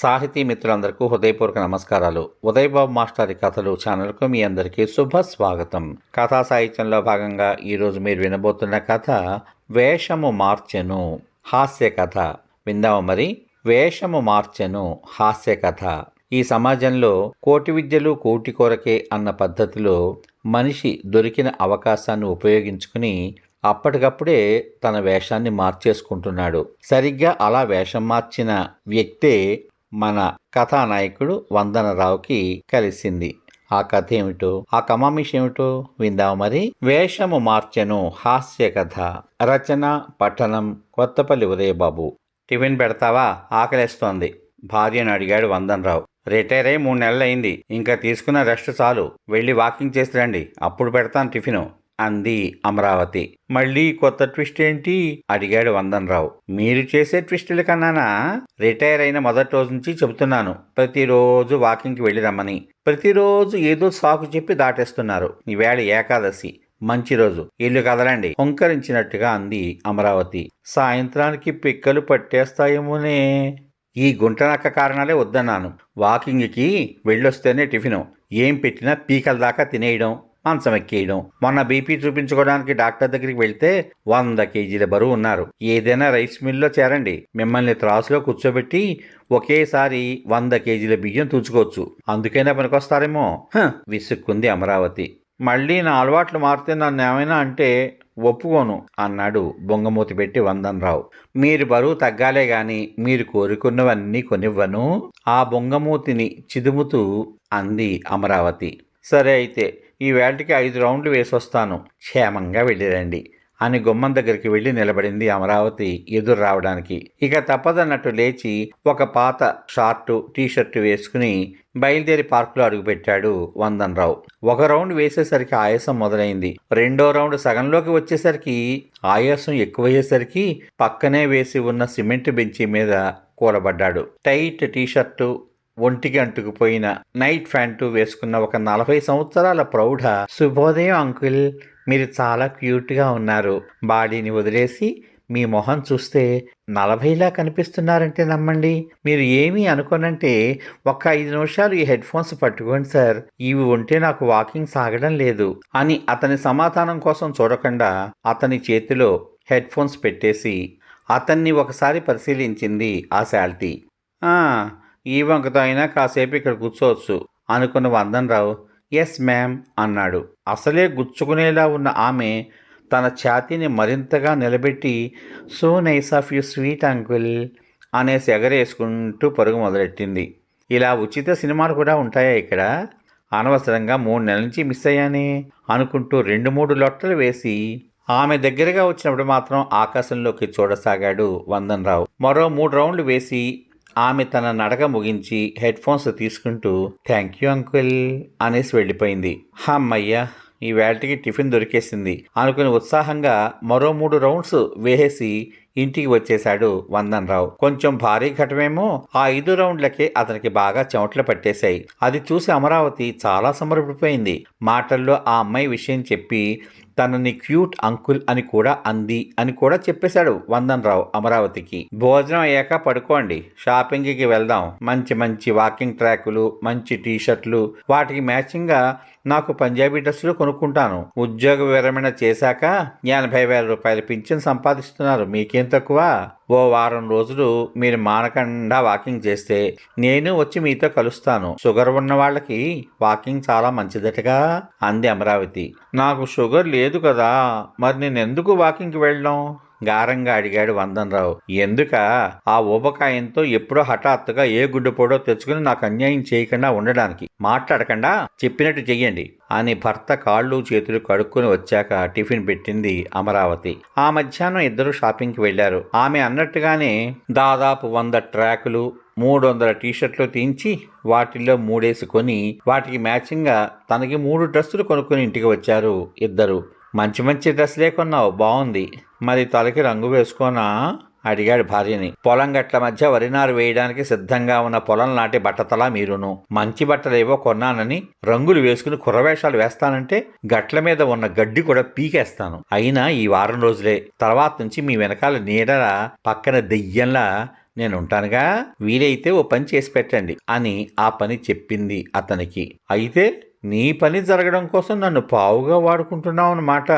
సాహితీ మిత్రులందరికీ హృదయపూర్వక నమస్కారాలు. ఉదయబాబు మాస్టారి కథలు ఛానల్కు మీ అందరికీ శుభ స్వాగతం. కథా సాహిత్యంలో భాగంగా ఈరోజు మీరు వినబోతున్న కథ వేషము మార్చెను హాస్య కథ. విందాము మరి? వేషము మార్చెను హాస్య కథ. ఈ సమాజంలో కోటి విద్యలు కోటి కొరకే అన్న పద్ధతిలో మనిషి దొరికిన అవకాశాన్ని ఉపయోగించుకుని అప్పటికప్పుడే తన వేషాన్ని మార్చేసుకుంటున్నాడు. సరిగ్గా అలా వేషం మార్చిన వ్యక్తే మన కథానాయకుడు వందనరావుకి కలిసింది. ఆ కథ ఏమిటో ఆ కమామిష్ ఏమిటో విందాం మరి. వేషము మార్చెను హాస్య కథ. రచన పఠనం కొత్తపల్లి ఉదయబాబు. టిఫిన్ పెడతావా? ఆకలేస్తోంది. భార్యను అడిగాడు వందనరావు. రిటైర్ అయి మూడు నెలలు అయింది ఇంకా తీసుకున్న రెస్ట్ చాలు. వెళ్ళి వాకింగ్ చేసి రండి. అప్పుడు పెడతాను టిఫిను. అంది అమరావతి. మళ్ళీ కొత్త ట్విస్ట్ ఏంటి? అడిగాడు వందనరావు. మీరు చేసే ట్విస్టుల కన్నానా? రిటైర్ అయిన మొదటి రోజు నుంచి చెబుతున్నాను. ప్రతిరోజు వాకింగ్కి వెళ్ళి రమ్మని. ప్రతిరోజు ఏదో సాకు చెప్పి దాటేస్తున్నారు. ఈవేళ ఏకాదశి. మంచి రోజు. ఇల్లు కదలండి. హుంకరించినట్టుగా అంది అమరావతి. సాయంత్రానికి పిక్కలు పట్టేస్తాయేమోనే. ఈ గుంటనక్క కారణాలే వద్దన్నాను. వాకింగ్కి వెళ్ళొస్తేనే టిఫిను. ఏం పెట్టినా పీకల దాకా తినేయడం. మంచం ఎక్కేయడం. మొన్న బీపీ చూపించుకోవడానికి డాక్టర్ దగ్గరికి వెళ్తే వంద కేజీల బరువు ఉన్నారు. ఏదైనా రైస్ మిల్లో చేరండి. మిమ్మల్ని త్రాసులో కూర్చోబెట్టి ఒకేసారి వంద కేజీల బియ్యం తూచుకోవచ్చు. అందుకైనా పనికొస్తారేమో. హ, విసుక్కుంది అమరావతి. మళ్ళీ నా అలవాట్లు మారితే నన్ను ఏమైనా అంటే ఒప్పుకోను అన్నాడు బొంగమూతి పెట్టి వందనరావు. మీరు బరువు తగ్గాలే గాని మీరు కోరుకున్నవన్నీ కొనివ్వను? ఆ బొంగమూతిని చిదుముతూ అంది అమరావతి. సరే అయితే ఈ వేళటికి ఐదు రౌండ్లు వేసొస్తాను. క్షేమంగా వెళ్ళిరండి. అని గుమ్మం దగ్గరికి వెళ్ళి నిలబడింది అమరావతి ఎదురు రావడానికి. ఇక తప్పదన్నట్టు లేచి ఒక పాత షార్టు టీషర్టు వేసుకుని బయలుదేరి పార్కులో అడుగుపెట్టాడు వందన్ రావు ఒక రౌండ్ వేసేసరికి ఆయాసం మొదలైంది. రెండో రౌండ్ సగంలోకి వచ్చేసరికి ఆయాసం ఎక్కువయ్యేసరికి పక్కనే వేసి ఉన్న సిమెంట్ బెంచి మీద కూలబడ్డాడు. టైట్ టీషర్టు ఒంటికి అంటుకుపోయిన నైట్ ప్యాంటు వేసుకున్న ఒక నలభై సంవత్సరాల ప్రౌఢ శుభోదయం అంకుల్. మీరు చాలా క్యూట్గా ఉన్నారు. బాడీని వదిలేసి మీ మొహం చూస్తే నలభైలా కనిపిస్తున్నారంటే నమ్మండి. మీరు ఏమీ అనుకోనంటే ఒక్క ఐదు నిమిషాలు ఈ హెడ్ ఫోన్స్ పట్టుకోండి సార్. ఇవి ఉంటే నాకు వాకింగ్ సాగడం లేదు అని అతని సమాధానం కోసం చూడకుండా అతని చేతిలో హెడ్ ఫోన్స్ పెట్టేసి అతన్ని ఒకసారి పరిశీలించింది ఆ శాల్టీ. ఈ వంకతో అయినా కాసేపు ఇక్కడ కూర్చోవచ్చు. అనుకున్న వందనరావు ఎస్ మ్యామ్ అన్నాడు. అసలే గుచ్చుకునేలా ఉన్న ఆమె తన ఛాతీని మరింతగా నిలబెట్టి so nice of you sweet uncle అనేసి ఎగరేసుకుంటూ పరుగు మొదలెట్టింది. ఇలా ఉచిత సినిమాలు కూడా ఉంటాయా ఇక్కడ? అనవసరంగా మూడు నెలల నుంచి మిస్ అయ్యానే అనుకుంటూ రెండు మూడు లొట్టలు వేసి ఆమె దగ్గరగా వచ్చినప్పుడు మాత్రం ఆకాశంలోకి చూడసాగాడు వందనరావు. మరో మూడు రౌండ్లు వేసి ఆమె తన నడక ముగించి హెడ్ ఫోన్స్ తీసుకుంటూ థ్యాంక్ యూ అంకుల్ అనేసి వెళ్ళిపోయింది. హమ్మయ్యా ఈ వేళటికి టిఫిన్ దొరికేసింది అనుకుని ఉత్సాహంగా మరో మూడు రౌండ్స్ వేసేసి ఇంటికి వచ్చేశాడు వందనరావు. కొంచెం భారీ ఘటమేమో ఆ ఐదు రౌండ్లకే అతనికి బాగా చెమట్లు పట్టేశాయి. అది చూసి అమరావతి చాలా సంబరపడిపోయింది. మాటల్లో ఆ అమ్మాయి విషయం చెప్పి తనని క్యూట్ అంకుల్ అని కూడా అంది అని కూడా చెప్పేశాడు వందనరావు అమరావతికి. భోజనం అయ్యాక పడుకోండి. షాపింగ్కి వెళ్దాం. మంచి మంచి వాకింగ్ ట్రాకులు మంచి టీ షర్ట్లు వాటికి మ్యాచింగ్గా నాకు పంజాబీ డ్రెస్సులు కొనుక్కుంటాను. ఉద్యోగ విరమణ చేశాక ఎనభై వేల రూపాయలు పింఛన్ సంపాదిస్తున్నారు. మీకేం తక్కువ. ఓ వారం రోజులు మీరు మానకుండా వాకింగ్ చేస్తే నేను వచ్చి మీతో కలుస్తాను. షుగర్ ఉన్న వాళ్ళకి వాకింగ్ చాలా మంచిదటగా అంది అమరావతి. నాకు షుగర్ లేదు కదా మరి నేను ఎందుకు వాకింగ్కి వెళ్ళడం? గారంగా అడిగాడు వందనరావు. ఎందుక? ఆ ఊబకాయంతో ఎప్పుడో హఠాత్తుగా ఏ గుడ్డుపోడో తెచ్చుకుని నాకు అన్యాయం చేయకుండా ఉండడానికి. మాట్లాడకుండా? చెప్పినట్టు చెయ్యండి. అని భర్త కాళ్ళు చేతులు కడుక్కొని వచ్చాక టిఫిన్ పెట్టింది అమరావతి. ఆ మధ్యాహ్నం ఇద్దరు షాపింగ్కి వెళ్ళారు ఆమె అన్నట్టుగానే దాదాపు వంద ట్రాకులు మూడు వందల టీషర్ట్లు తీయించి వాటిల్లో మూడేసుకొని వాటికి మ్యాచింగ్గా తనకి మూడు డ్రెస్సులు కొనుక్కొని ఇంటికి వచ్చారు ఇద్దరు. మంచి మంచి డ్రెస్లే కొన్నావు బాగుంది మరి తలకి రంగు వేసుకోనా అడిగాడు భార్యని. పొలం గట్ల మధ్య వరినారు వేయడానికి సిద్ధంగా ఉన్న పొలం నాటి బట్టతలా మీరును. మంచి బట్టలేవో కొన్నానని రంగులు వేసుకుని కుర్రవేషాలు వేస్తానంటే గట్ల మీద ఉన్న గడ్డి కూడా పీకేస్తాను. అయినా ఈ వారం రోజులే. తర్వాత నుంచి మీ వెనకాల నీడల పక్కన దెయ్యంలా నేను ఉంటానుగా వీలైతే ఓ పని చేసి పెట్టండి అని ఆ పని చెప్పింది అతనికి. అయితే నీ పని జరగడం కోసం నన్ను పావుగా వాడుకుంటున్నావు అన్నమాట.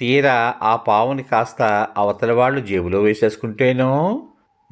తీరా ఆ పావుని కాస్త అవతల వాళ్ళు జేబులో వేసేసుకుంటేనో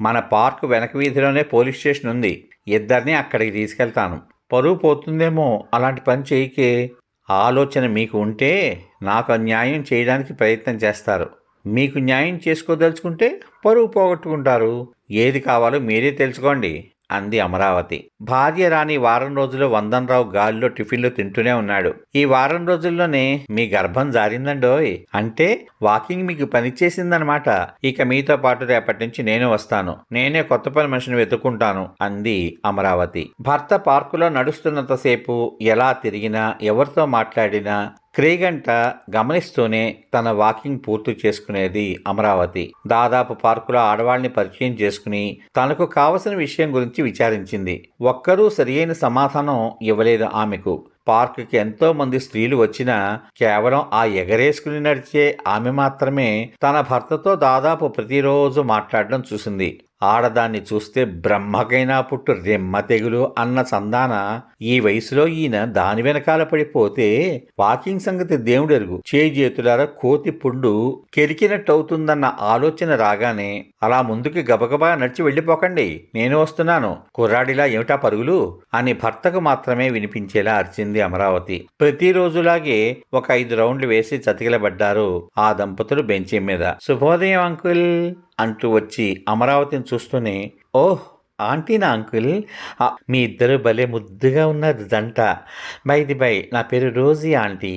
మన పార్క్ వెనక వీధిలోనే పోలీస్ స్టేషన్ ఉంది. ఇద్దరిని అక్కడికి తీసుకెళ్తాను. పరువు పోతుందేమో అలాంటి పని చేయకే ఆలోచన మీకు ఉంటే నాకు న్యాయం చేయడానికి ప్రయత్నం చేస్తారు. మీకు న్యాయం చేసుకోదలుచుకుంటే పరువు పోగొట్టుకుంటారు. ఏది కావాలో మీరే తెలుసుకోండి. అంది అమరావతి. భార్య రాని వారం రోజులు వందనరావు గాలిలో టిఫిన్లు తింటూనే ఉన్నాడు. ఈ వారం రోజుల్లోనే మీ గర్భం జారిందండోయ్. అంటే వాకింగ్ మీకు పనిచేసిందనమాట ఇక మీతో పాటు రేపటి నుంచి నేను వస్తాను. నేనే కొత్త పని మనిషిని వెతుక్కుంటాను అంది అమరావతి. భర్త పార్కులో నడుస్తున్నంతసేపు ఎలా తిరిగినా ఎవరితో మాట్లాడినా క్రీగంట గమనిస్తూనే తన వాకింగ్ పూర్తి చేసుకునేది అమరావతి. దాదాపు పార్కులో ఆడవాళ్ళని పరిచయం చేసుకుని తనకు కావలసిన విషయం గురించి విచారించింది. ఒక్కరూ సరియైన సమాధానం ఇవ్వలేదు ఆమెకు. పార్కుకి ఎంతో మంది స్త్రీలు వచ్చినా కేవలం ఆ ఎగరేసుకుని నడిచే ఆమె మాత్రమే తన భర్తతో దాదాపు ప్రతిరోజు మాట్లాడడం చూసింది. ఆడదాన్ని చూస్తే బ్రహ్మకైనా పుట్టు రెమ్మ తెగులు అన్న సందాన ఈ వయసులో ఈయన దాని వెనకాల పడిపోతే వాకింగ్ సంగతి దేవుడెరుగు. చేతులారా కోతి పుండు కెరికినట్టు అవుతుందన్న ఆలోచన రాగానే అలా ముందుకి గబగబా నడిచి వెళ్ళిపోకండి. నేను వస్తున్నాను. కుర్రాడిలా ఏమిటా పరుగులు? అని భర్తకు మాత్రమే వినిపించేలా అరిచింది అమరావతి. ప్రతిరోజులాగే ఒక ఐదు రౌండ్లు వేసి చతికిలబడ్డారు ఆ దంపతులు బెంచి మీద. శుభోదయం అంకుల్! అంటూ వచ్చి అమరావతిని చూస్తూనే ఓహ్ ఆంటీనా అంకుల్. మీ ఇద్దరు భలే ముద్దుగా ఉన్నారు బై బైది బై నా పేరు రోజీ ఆంటీ.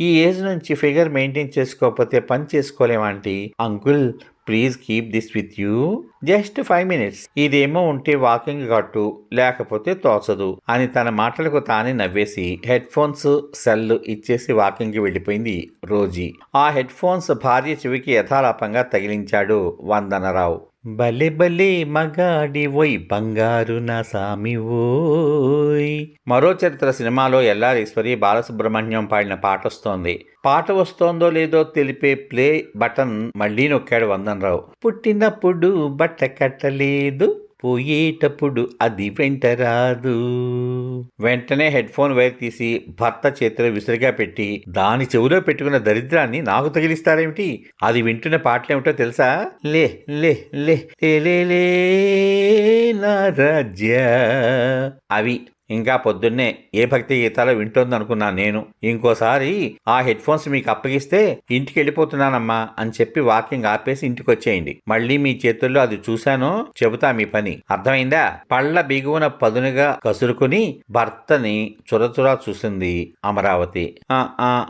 ఈ ఏజ్ నుంచి ఫిగర్ మెయింటైన్ చేసుకోకపోతే పని చేసుకోలేము aunty. Uncle please keep this with you. Just five minutes. ఇదేమో ఉంటే వాకింగ్ కట్టు లేకపోతే తోచదు అని తన మాటలకు తానే నవ్వేసి హెడ్ ఫోన్స్ సెల్ ఇచ్చేసి వాకింగ్కి వెళ్ళిపోయింది రోజీ. ఆ హెడ్ ఫోన్స్ భార్య చెవికి యథాలాపంగా తగిలించాడు వందనరావు. భలే భలే మగాడి ఓయ్ బంగారు నా సామి ఓయ్ మరో చరిత్ర సినిమాలో ఎల్లారీశ్వరి బాలసుబ్రహ్మణ్యం పాడిన పాట వస్తోంది. పాట వస్తోందో లేదో తెలిపే ప్లే బటన్ మళ్ళీ నొక్కాడు వందన్ రావు పుట్టినప్పుడు బట్ట కట్టలేదు పోయేటప్పుడు అది వెంట రాదు. వెంటనే హెడ్ ఫోన్ వైర్ తీసి భర్త చేతిలో విసిరిగా పెట్టి దాని చెవిలో పెట్టుకున్న దరిద్రాన్ని నాకు తగిలిస్తారేమిటి? అది వింటున్న పాటలేమిటో తెలుసా? లే లే లే లే, లే లే నా రాజ్య. అవి ఇంకా పొద్దున్నే ఏ భక్తి గీతాలో వింటోందనుకున్నాను నేను. ఇంకోసారి ఆ హెడ్ ఫోన్స్ మీకు అప్పగిస్తే ఇంటికి వెళ్ళిపోతున్నానమ్మా అని చెప్పి వాకింగ్ ఆపేసి ఇంటికి వచ్చేయండి. మళ్ళీ మీ చేతుల్లో అది చూశాను చెబుతా మీ పని. అర్థమైందా? పళ్ళ బిగువన పదునుగా కసురుకుని భర్తని చురచురా చూసింది అమరావతి.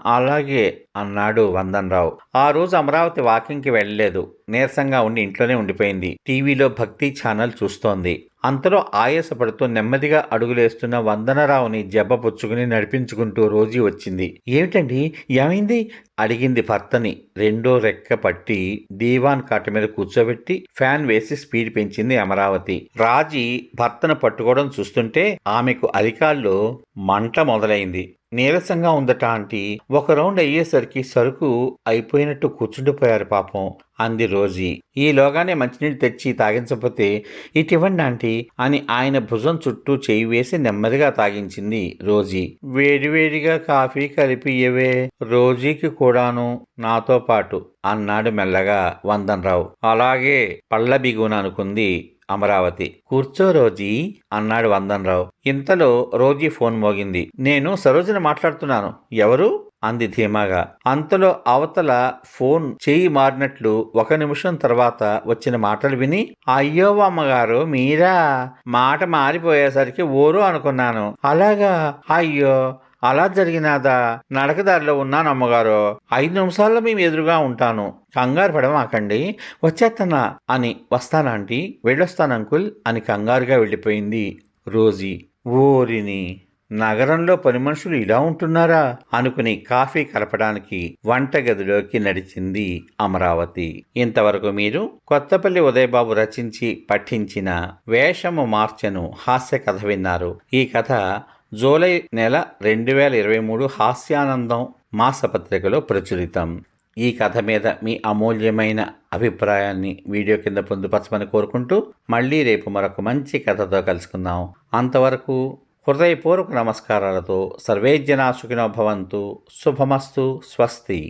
అలాగే అన్నాడు వందన్ రావు ఆ రోజు అమరావతి వాకింగ్కి వెళ్ళలేదు. నీరసంగా ఉండి ఇంట్లోనే ఉండిపోయింది. టీవీలో భక్తి ఛానల్ చూస్తోంది. అంతలో ఆయాసపడుతూ నెమ్మదిగా అడుగులేస్తున్న వందనరావుని జబ్బపుచ్చుకుని నడిపించుకుంటూ రోజీ వచ్చింది. ఏమిటండి? ఏమైంది? అడిగింది భర్తని. రెండో రెక్క పట్టి దీవాన్ కాట మీద కూర్చోబెట్టి ఫ్యాన్ వేసి స్పీడ్ పెంచింది అమరావతి. రాజీ భర్తను పట్టుకోవడం చూస్తుంటే ఆమెకు అరికాల్లో మంట మొదలైంది. నీరసంగా ఉందట ఆంటీ. ఒక రౌండ్ అయ్యేసరికి సరుకు అయిపోయినట్టు కూర్చుండిపోయారు పాపం అంది రోజీ. ఈలోగానే మంచినీళ్ళు తెచ్చి తాగించకపోతే ఇటివ్వండి ఆంటీ అని ఆయన భుజం చుట్టూ చేయి వేసి నెమ్మదిగా తాగించింది రోజీ. వేడివేడిగా కాఫీ కలిపి ఇవ్వే రోజీకి కూడాను నాతో పాటు అన్నాడు మెల్లగా వందనరావు. అలాగే పళ్ళ బిగున అనుకుంది అమరావతి. కూర్చో రోజీ అన్నాడు వందనరావు. ఇంతలో రోజీ ఫోన్ మోగింది. నేను సరోజన మాట్లాడుతున్నాను. ఎవరు? అంది ధీమాగా. అంతలో అవతల ఫోన్ చేయి మారినట్లు ఒక నిమిషం తర్వాత వచ్చిన మాటలు విని అయ్యో అమ్మగారు మీరా? మాట మారిపోయేసరికి ఓరు అనుకున్నాను. అలాగా? అయ్యో! అలా జరిగినాదా? నడకదారిలో ఉన్నాను అమ్మగారు. ఐదు నిమిషాల్లో మేము ఎదురుగా ఉంటాను. కంగారు పడమాకండి. వచ్చేస్తానా అని వస్తానంటీ వెళ్ళొస్తాను అంకుల్ అని కంగారుగా వెళ్ళిపోయింది రోజీ. ఓరిని నగరంలో పని మనుషులు ఇలా ఉంటున్నారా? అనుకుని కాఫీ కలపడానికి వంటగదిలోకి నడిచింది అమరావతి. ఇంతవరకు మీరు కొత్తపల్లి ఉదయబాబు రచించి పఠించిన వేషము మార్చెను హాస్య కథ విన్నారు. ఈ కథ జూలై నెల రెండు వేల ఇరవై మూడు హాస్యానందం మాసపత్రికలో ప్రచురితం. ఈ కథ మీద మీ అమూల్యమైన అభిప్రాయాన్ని వీడియో కింద పొందుపరచమని కోరుకుంటూ మళ్ళీ రేపు మరొక మంచి కథతో కలుసుకుందాం. అంతవరకు హృదయపూర్వక నమస్కారాలతో సర్వేజనా సుఖినో భవంతు. శుభమస్తు. స్వస్తి.